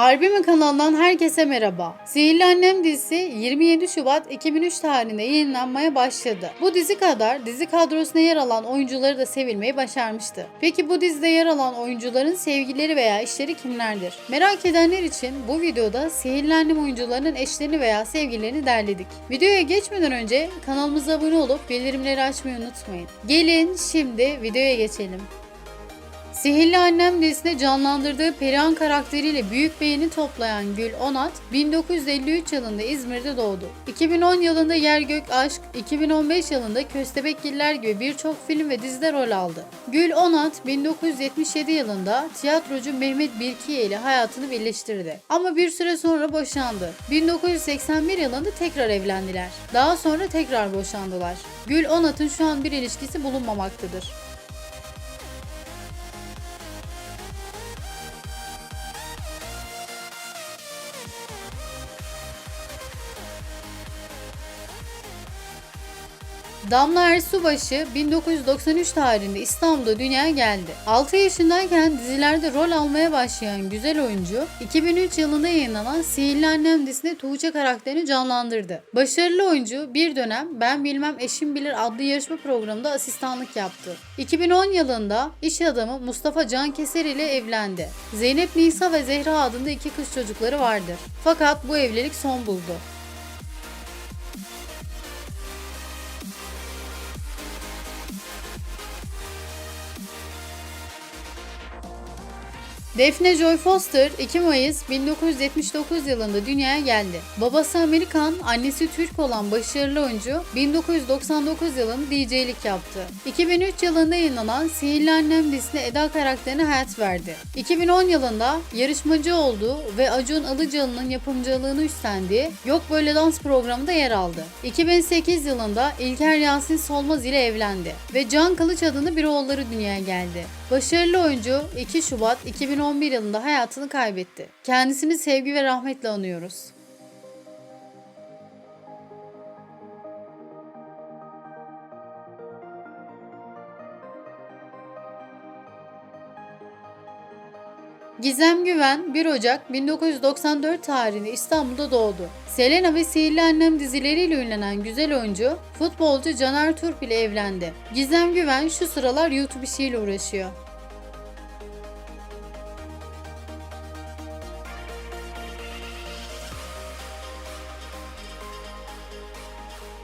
Harbi mi kanalından herkese merhaba. Sihirli Annem dizisi 27 Şubat 2003 tarihinde yayınlanmaya başladı. Bu dizi kadar dizi kadrosuna yer alan oyuncuları da sevilmeyi başarmıştı. Peki bu dizide yer alan oyuncuların sevgileri veya eşleri kimlerdir? Merak edenler için bu videoda Sihirli Annem oyuncularının eşlerini veya sevgililerini derledik. Videoya geçmeden önce kanalımıza abone olup bildirimleri açmayı unutmayın. Gelin şimdi videoya geçelim. Sihirli Annem dizisinde canlandırdığı Perihan karakteriyle büyük beğeni toplayan Gül Onat, 1953 yılında İzmir'de doğdu. 2010 yılında Yer Gök Aşk, 2015 yılında Köstebekgiller gibi birçok film ve dizide rol aldı. Gül Onat, 1977 yılında tiyatrocu Mehmet Birkiye ile hayatını birleştirdi. Ama bir süre sonra boşandı. 1981 yılında tekrar evlendiler. Daha sonra tekrar boşandılar. Gül Onat'ın şu an bir ilişkisi bulunmamaktadır. Bye. Damla Ersubaşı 1993 tarihinde İstanbul'da dünyaya geldi. 6 yaşındayken dizilerde rol almaya başlayan güzel oyuncu, 2003 yılında yayınlanan Sihirli Annem dizisinde Tuğçe karakterini canlandırdı. Başarılı oyuncu bir dönem Ben Bilmem Eşim Bilir adlı yarışma programında asistanlık yaptı. 2010 yılında iş adamı Mustafa Can Keser ile evlendi. Zeynep Nisa ve Zehra adında iki kız çocukları vardır. Fakat bu evlilik son buldu. Defne Joy Foster 2 Mayıs 1979 yılında dünyaya geldi. Babası Amerikan, annesi Türk olan başarılı oyuncu 1999 yılında DJ'lik yaptı. 2003 yılında yayınlanan Sihirli Annem dizisinde Eda karakterine hayat verdi. 2010 yılında yarışmacı oldu ve Acun Ilıcalı'nın yapımcılığını üstlendiği Yok Böyle Dans programında yer aldı. 2008 yılında İlker Yasin Solmaz ile evlendi ve Can Kılıç adında bir oğulları dünyaya geldi. Başarılı oyuncu 2 Şubat 2011 yılında hayatını kaybetti. Kendisini sevgi ve rahmetle anıyoruz. Gizem Güven 1 Ocak 1994 tarihinde İstanbul'da doğdu. Selena ve Sihirli Annem dizileriyle ünlenen güzel oyuncu, futbolcu Caner Turp ile evlendi. Gizem Güven şu sıralar YouTube işiyle uğraşıyor.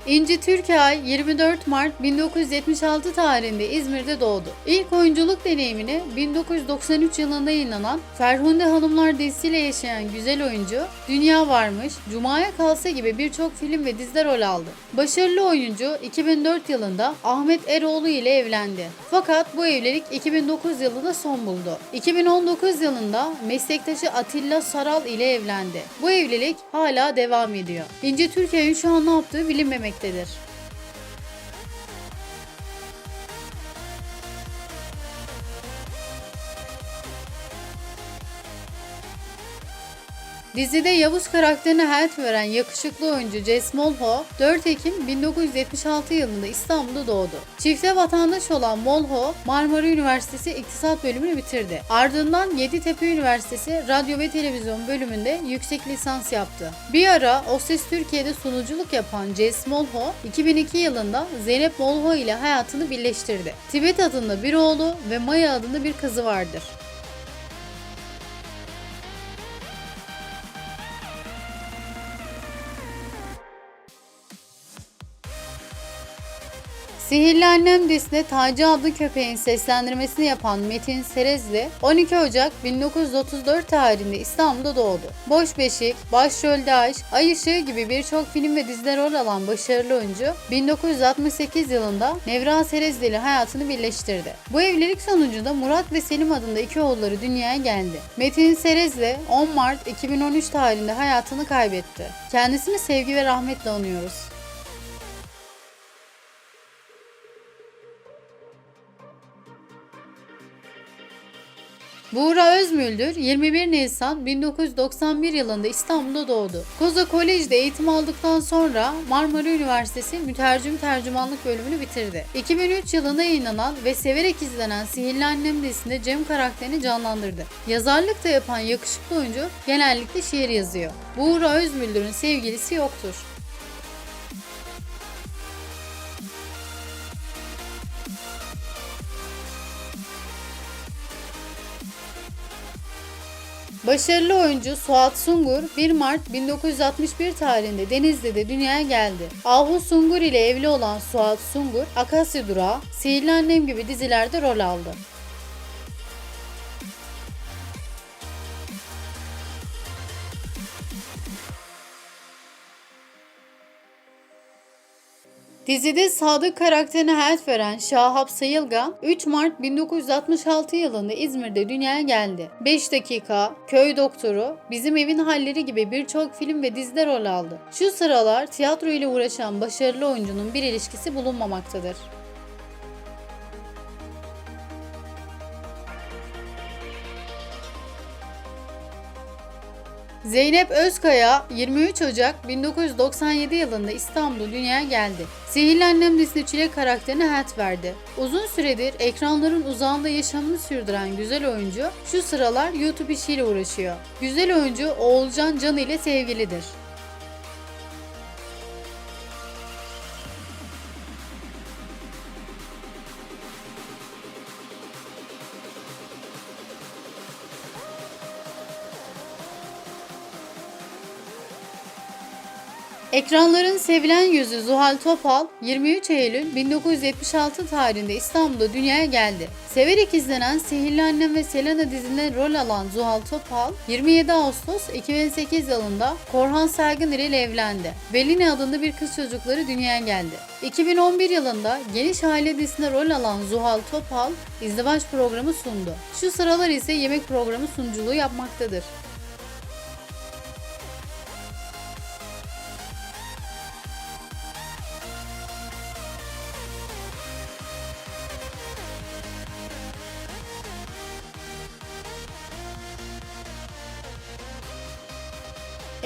İnci Türkay 24 Mart 1976 tarihinde İzmir'de doğdu. İlk oyunculuk deneyimini 1993 yılında yayınlanan Ferhunde Hanımlar dizisiyle yaşayan güzel oyuncu, Dünya Varmış, Cuma'ya Kalsa gibi birçok film ve dizide rol aldı. Başarılı oyuncu 2004 yılında Ahmet Eroğlu ile evlendi. Fakat bu evlilik 2009 yılında son buldu. 2019 yılında meslektaşı Atilla Saral ile evlendi. Bu evlilik hala devam ediyor. İnci Türkay'ın şu an ne yaptığı bilinmemektedir. Dizide Yavuz karakterine hayat veren yakışıklı oyuncu Jess Molho 4 Ekim 1976 yılında İstanbul'da doğdu. Çifte vatandaş olan Molho Marmara Üniversitesi İktisat bölümünü bitirdi. Ardından Yeditepe Üniversitesi Radyo ve Televizyon bölümünde yüksek lisans yaptı. Bir ara O Ses Türkiye'de sunuculuk yapan Jess Molho 2002 yılında Zeynep Molho ile hayatını birleştirdi. Tibet adında bir oğlu ve Maya adında bir kızı vardır. Sihirli Annem dizisinde Taci adlı köpeğin seslendirmesini yapan Metin Serezli 12 Ocak 1934 tarihinde İstanbul'da doğdu. Boş Beşik, Başrolde Aşk, Ay Işığı gibi birçok film ve dizide rol alan başarılı oyuncu 1968 yılında Nevra Serezli ile hayatını birleştirdi. Bu evlilik sonucunda Murat ve Selim adında iki oğulları dünyaya geldi. Metin Serezli 10 Mart 2013 tarihinde hayatını kaybetti. Kendisini sevgi ve rahmetle anıyoruz. Buğra Özmüldür 21 Nisan 1991 yılında İstanbul'da doğdu. Koza Kolej'de eğitim aldıktan sonra Marmara Üniversitesi Mütercim Tercümanlık bölümünü bitirdi. 2003 yılında yayınlanan ve severek izlenen Sihirli Annem dizisinde Cem karakterini canlandırdı. Yazarlık da yapan yakışıklı oyuncu genellikle şiir yazıyor. Buğra Özmüldür'ün sevgilisi yoktur. Başarılı oyuncu Suat Sungur 1 Mart 1961 tarihinde Denizli'de dünyaya geldi. Ahu Sungur ile evli olan Suat Sungur, Akasya Durağı, Sihirli Annem gibi dizilerde rol aldı. Dizide Sadık karakterine hayat veren Şahap Sayılgan 3 Mart 1966 yılında İzmir'de dünyaya geldi. 5 dakika, Köy Doktoru, Bizim Evin Halleri gibi birçok film ve dizide rol aldı. Şu sıralar tiyatro ile uğraşan başarılı oyuncunun bir ilişkisi bulunmamaktadır. Zeynep Özkaya 23 Ocak 1997 yılında İstanbul'da dünyaya geldi. Sihirli Annem dizisi Çilek karakterine hayat verdi. Uzun süredir ekranların uzağında yaşamını sürdüren güzel oyuncu şu sıralar YouTube işiyle uğraşıyor. Güzel oyuncu Oğulcan Can ile sevgilidir. Ekranların sevilen yüzü Zuhal Topal 23 Eylül 1976 tarihinde İstanbul'da dünyaya geldi. Severek izlenen Sihirli Annem ve Selena dizinde rol alan Zuhal Topal 27 Ağustos 2008 yılında Korhan Sergin ile evlendi. Belini adında bir kız çocukları dünyaya geldi. 2011 yılında Geniş Aile dizisinde rol alan Zuhal Topal izdivaç programı sundu. Şu sıralar ise yemek programı sunuculuğu yapmaktadır.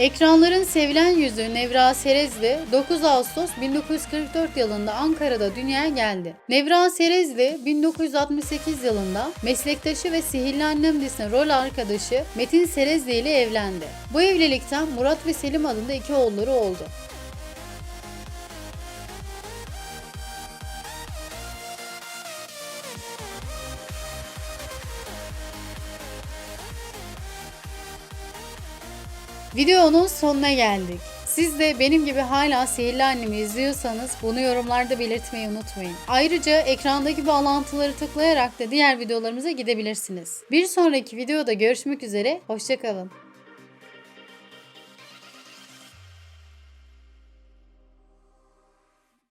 Ekranların sevilen yüzü Nevra Serezli 9 Ağustos 1944 yılında Ankara'da dünyaya geldi. Nevra Serezli 1968 yılında meslektaşı ve Sihirli Annem dizisinin rol arkadaşı Metin Serezli ile evlendi. Bu evlilikten Murat ve Selim adında iki oğulları oldu. Videonun sonuna geldik. Siz de benim gibi hala Sihirli Annemi izliyorsanız bunu yorumlarda belirtmeyi unutmayın. Ayrıca ekrandaki bağlantıları tıklayarak da diğer videolarımıza gidebilirsiniz. Bir sonraki videoda görüşmek üzere, hoşçakalın.